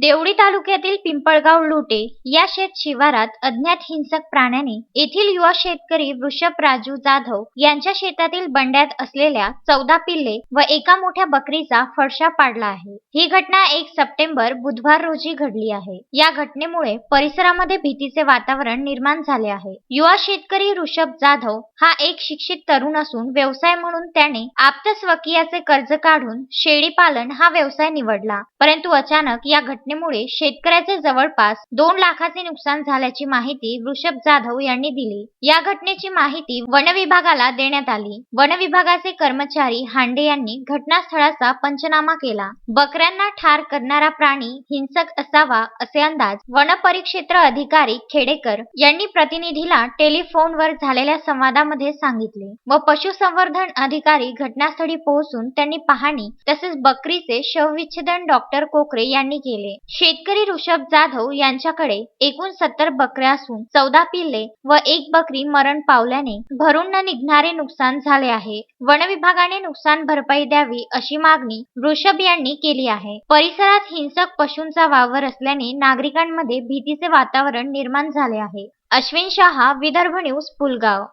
देवळी तालुक्यातील पिंपळगाव लुटे या शेत शिवारात अज्ञात हिंसक प्राण्याने येथील युवा शेतकरी वृषभ राजू जाधव यांच्या शेतातील बंड्यात असलेल्या चौदा पिल्ले व एका मोठ्या बकरीचा फडशा पाडला आहे. ही घटना एक सप्टेंबर बुधवार रोजी घडली आहे. या घटनेमुळे परिसरामध्ये भीतीचे वातावरण निर्माण झाले आहे. युवा शेतकरी ऋषभ जाधव हा एक शिक्षित तरुण असून व्यवसाय म्हणून त्याने आप्तस्वकीयाचे कर्ज काढून शेळी पालन हा व्यवसाय निवडला. परंतु अचानक या घटनेमुळे शेतकऱ्याचे जवळपास दोन लाखाचे नुकसान झाल्याची माहिती वृषभ जाधव यांनी दिली. या घटनेची माहिती वन विभागाला देण्यात आली. वन विभागाचे कर्मचारी हांडे यांनी घटनास्थळाचा पंचनामा केला. बकऱ्यांना ठार करणारा प्राणी हिंसक असावा असे अंदाज वन परिक्षेत्र अधिकारी खेडेकर यांनी प्रतिनिधीला टेलिफोनवर झालेल्या संवादामध्ये सांगितले व पशुसंवर्धन अधिकारी घटनास्थळी पोहोचून त्यांनी पाहणी तसेच बकरीचे शवविच्छेदन डॉक्टर कोकरे यांनी केले. शेतकरी ऋषभ जाधव यांच्याकडे एकूण सत्तर बकऱ्या असून चौदा पिल्ले व एक बकरी मरण पावल्याने भरून न निघणारे नुकसान झाले आहे. वन विभागाने नुकसान भरपाई द्यावी अशी मागणी वृषभ यांनी केली आहे. परिसरात हिंसक पशूंचा वावर असल्याने नागरिकांमध्ये भीतीचे वातावरण निर्माण झाले आहे. अश्विन शहा विदर्भ न्यूज पुलगाव.